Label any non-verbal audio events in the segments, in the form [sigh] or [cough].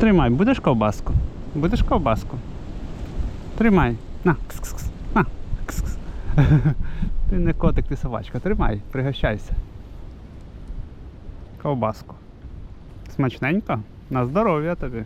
Тримай, будеш ковбаску? Будеш ковбаску? Тримай. На, кс-кс-кс. На, кс-кс. [laughs] Ти не котик, ти собачка. Тримай, пригощайся. Ковбаску. Смачненько? На здоров'я тобі.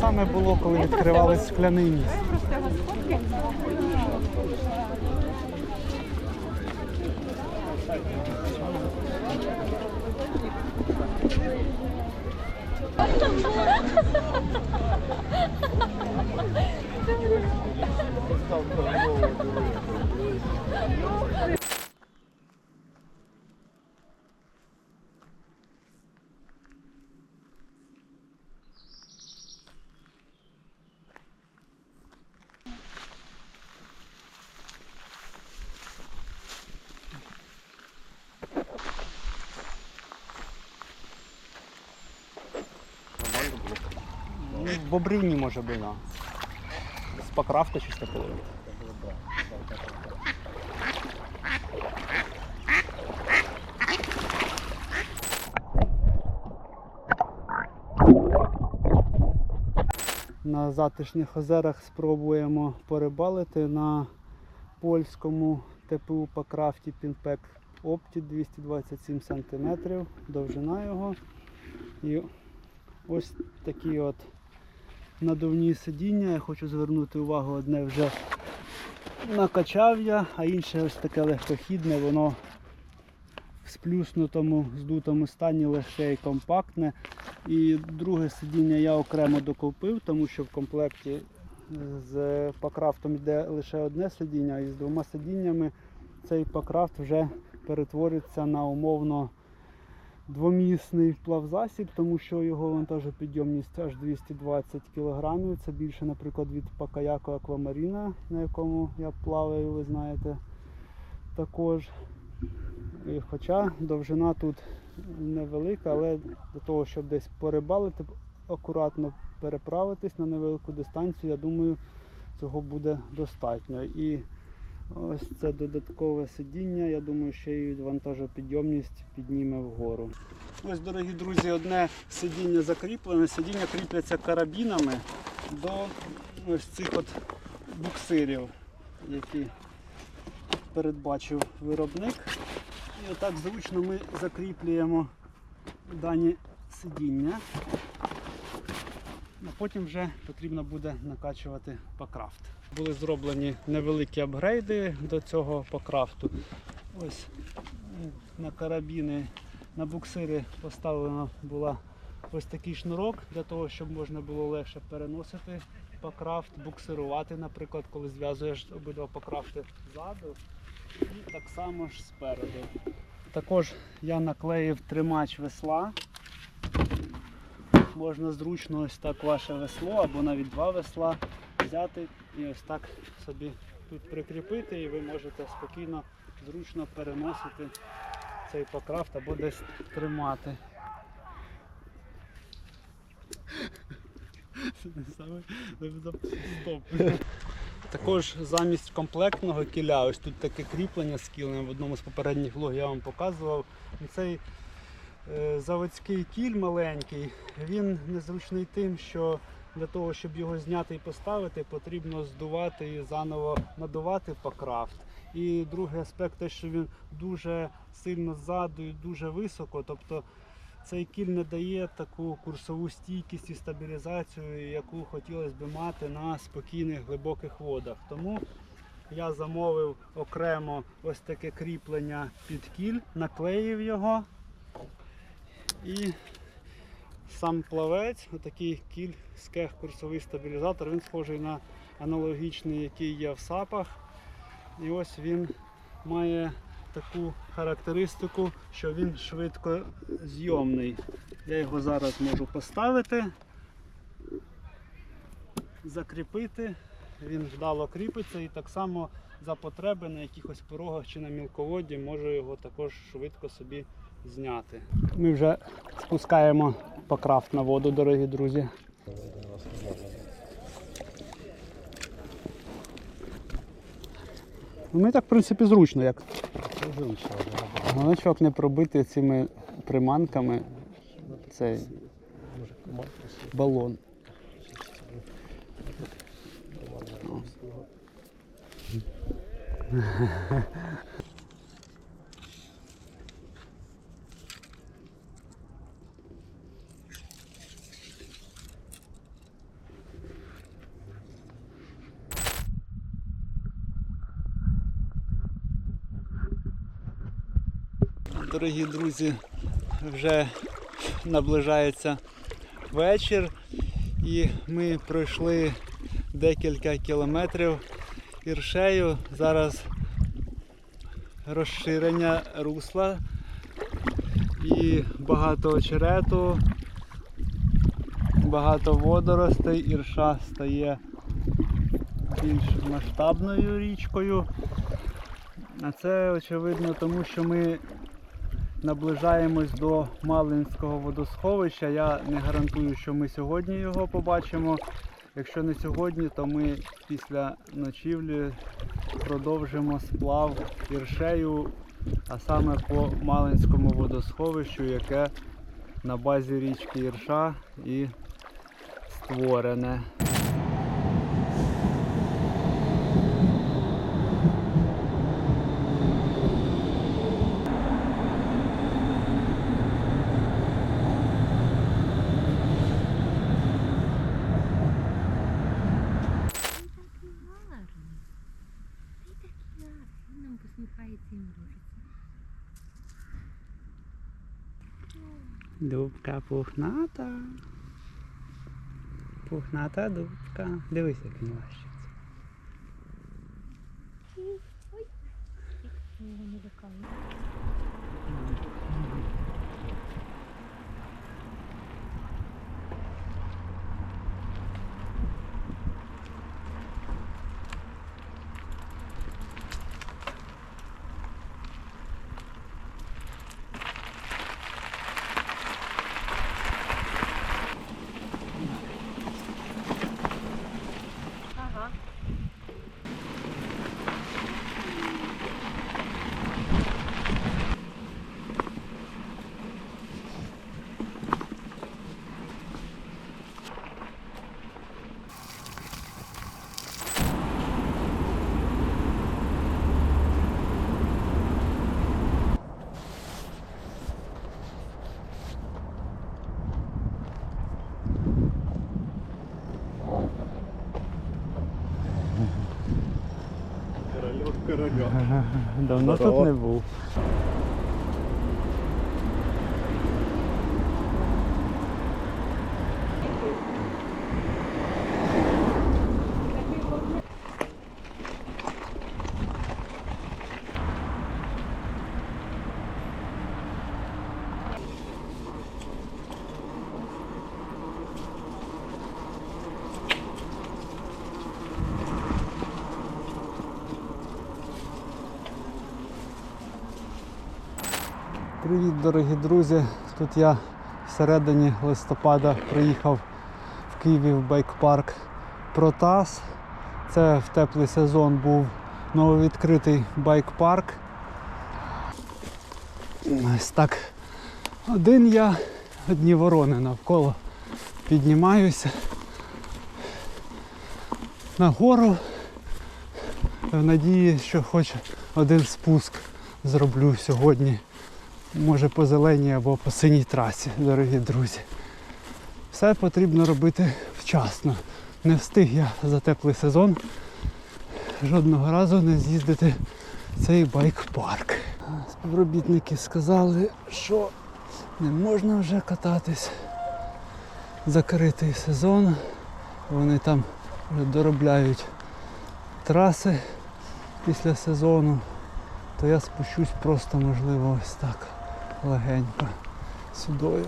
Саме було, коли відкривали скляний міст. Бобрині може було. З покрафта щось таке. На затишних озерах спробуємо порибалити на польському ТПУ по крафті Пінпек Опті 227 см, довжина його. І ось такі от надувні сидіння. Я хочу звернути увагу, одне вже накачав я, а інше ось таке легкохідне, воно в сплюснутому, здутому стані легке і компактне. І друге сидіння я окремо докупив, тому що в комплекті з покрафтом йде лише одне сидіння, і з двома сидіннями цей покрафт вже перетвориться на умовно двомісний плавзасіб, тому що його вантажопідйомність аж 220 кг. Це більше, наприклад, від Пакаяко Аквамаріна, на якому я плаваю, ви знаєте, також. І хоча довжина тут невелика, але для того, щоб десь порибалити, акуратно переправитись на невелику дистанцію, я думаю, цього буде достатньо. І ось це додаткове сидіння, я думаю, ще й вантажопідйомність підніме вгору. Ось, дорогі друзі, одне сидіння закріплене. Сидіння кріпляться карабінами до ось цих от буксирів, які передбачив виробник. І отак зручно ми закріплюємо дані сидіння. А потім вже потрібно буде накачувати покрафт. Були зроблені невеликі апгрейди до цього покрафту. Ось на карабіни, на буксири поставлено була ось такий шнурок для того, щоб можна було легше переносити покрафт, буксирувати, наприклад, коли зв'язуєш обидва покрафти ззаду. І так само ж спереду. Також я наклеїв тримач весла можна зручно ось так ваше весло або навіть два весла взяти і ось так собі тут прикріпити, і ви можете спокійно, зручно переносити цей покрафт або десь тримати. Стоп. Також замість комплектного кіля, ось тут таке кріплення з кілем в одному з попередніх влогів я вам показував. Цей заводський кіль маленький, він незручний тим, що для того, щоб його зняти і поставити, потрібно здувати і заново надувати покрафт. І другий аспект те, що він дуже сильно ззаду і дуже високо. Тобто цей кіль не дає таку курсову стійкість і стабілізацію, яку хотілося б мати на спокійних глибоких водах. Тому я замовив окремо ось таке кріплення під кіль, наклеїв його. І сам плавець, отакий кіль скех курсовий стабілізатор, він схожий на аналогічний, який є в сапах. І ось він має таку характеристику, що він швидко зйомний. Я його зараз можу поставити, закріпити, він вдало кріпиться і так само за потреби на якихось порогах чи на мілководді можу його також швидко собі зняти. Ми вже спускаємо покрафт на воду, дорогі друзі. Ну, Мені так, в принципі, зручно, як Гоночок не пробити цими приманками цей балон. Дорогі друзі, вже наближається вечір і ми пройшли декілька кілометрів іршею. Зараз розширення русла і багато очерету, багато водоростей, ірша стає більш масштабною річкою. А це очевидно тому, що ми наближаємось до Малинського водосховища. Я не гарантую, що ми сьогодні його побачимо. Якщо не сьогодні, то ми після ночівлі продовжимо сплав іршею, а саме по Малинському водосховищу, яке на базі річки Ірша і створене. Він такий гарний. Ти такий гарний. Він нам посміхається і мружиться. Дубка пухната. Пухната дубка. Дивись, як він лащиться. Ой. Я його не лякаю. chorego. Do, no to nie. Дорогі друзі! Тут я всередині листопада приїхав в Києві в байк-парк Протас. Це в теплий сезон був нововідкритий байк-парк. Ось так. Один я, одні ворони навколо піднімаюся нагору в надії, що хоч один спуск зроблю сьогодні. Може по зеленій або по синій трасі, дорогі друзі. Все потрібно робити вчасно. Не встиг я за теплий сезон жодного разу не з'їздити в цей байк-парк. Співробітники сказали, що не можна вже кататись. Закритий сезон. Вони там вже доробляють траси після сезону, то я спущусь просто, можливо, ось так легенько сюдою.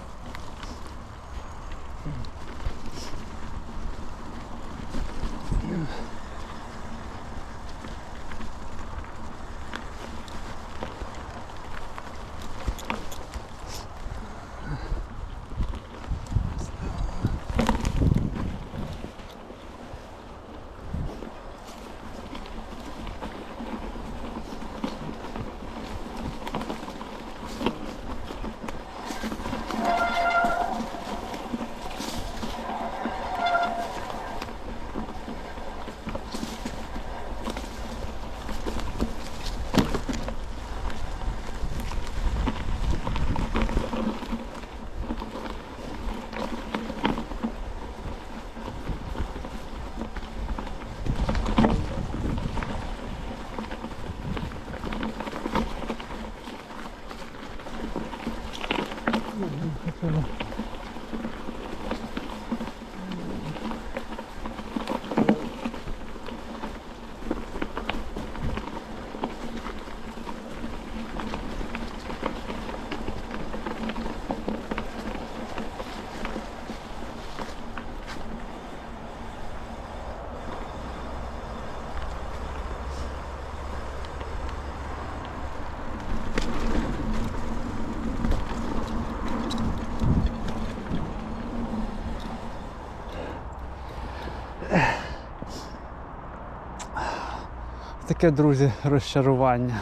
Таке, друзі, розчарування.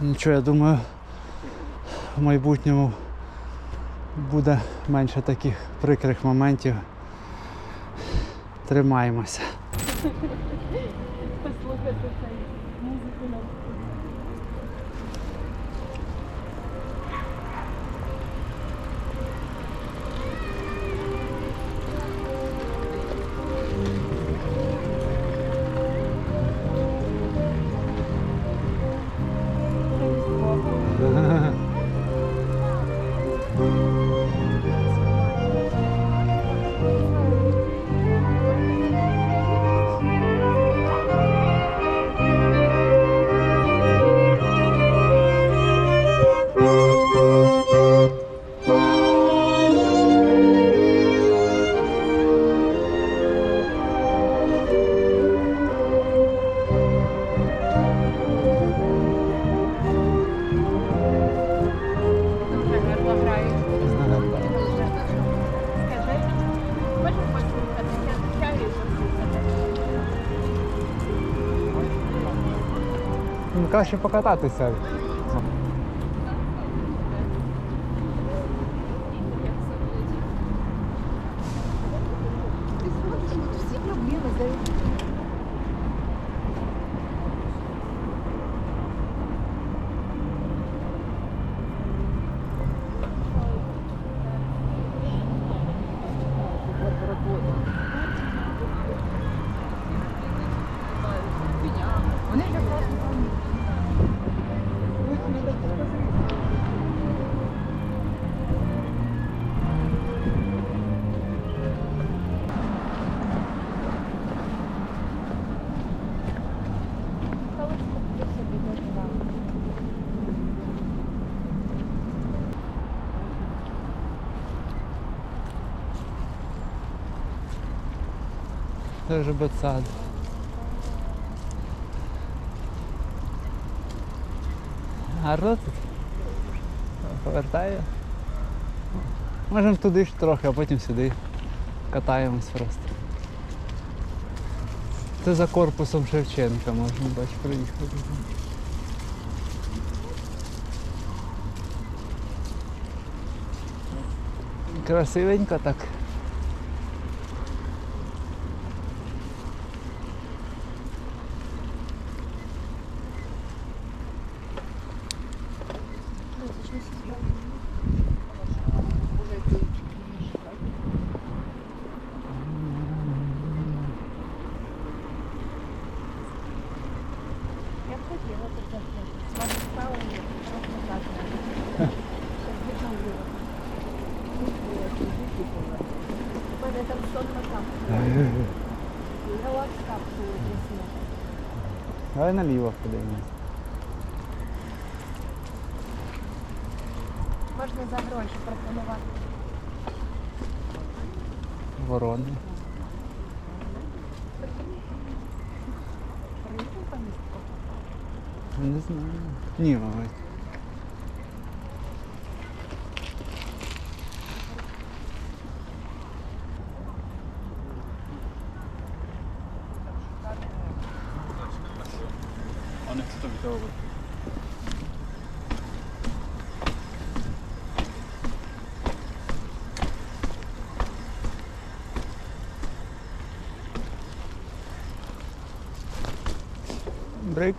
Нічого, я думаю, в майбутньому буде менше таких прикрих моментів. Тримаємося. Послухайте цей музику на ca și păcătate să Це вже бецад. Гарно тут? Повертає. Можемо туди ж трохи, а потім сюди. Катаємось просто. Це за корпусом Шевченка можна бач, приїхати. Красивенько так. Я б хотіла тут заходити. З вами справа є, трохи назад треба. Щоб відновлювати. У мене там сон на капсулу. Галакс капсулу трясне. Давай наліво подивимось. Можна за гроші пропонувати. Ворони. Не знаю. Ні, мабуть. А не хто тобі того? Брейк.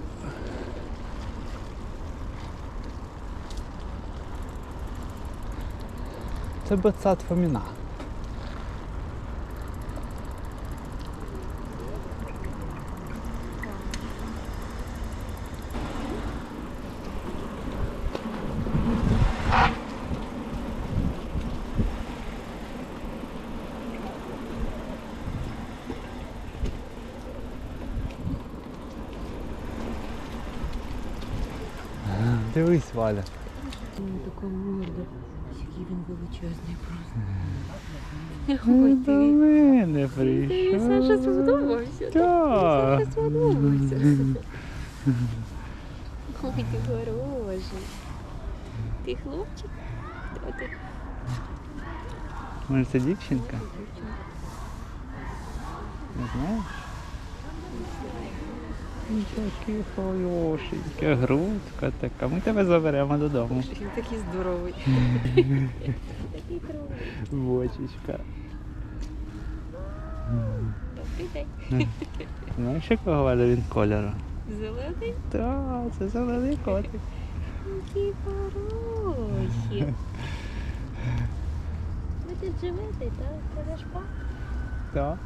Це Бецат Фоміна. Дивись, Валя. Така морда. Який він величезний просто. Ну, До мене прийшов. Саша сподобався. Так. Саша сподобався. [laughs] Ой, ти хороший. Ти хлопчик? Хто ти? Може це дівчинка? Не знаєш? Ну, Такий хорошенький, грудка така. Ми тебе заберемо додому. Він такий здоровий. [laughs] Такий. Бочечка. Добрий день. Знаєш, якого Валя він кольору? Зелений? Так, це зелений котик. Які хороші. Ви тут живете, так? Це ваш пап? Так.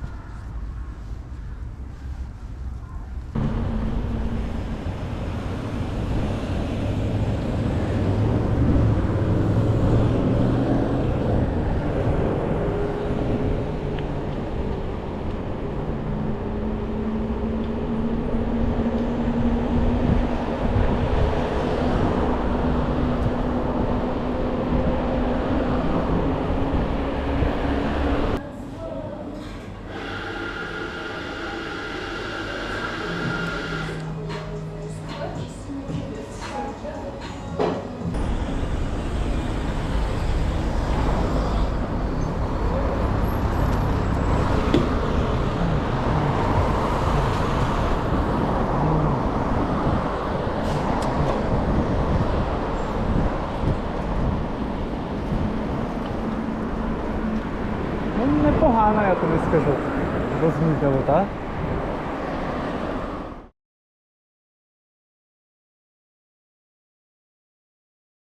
का होता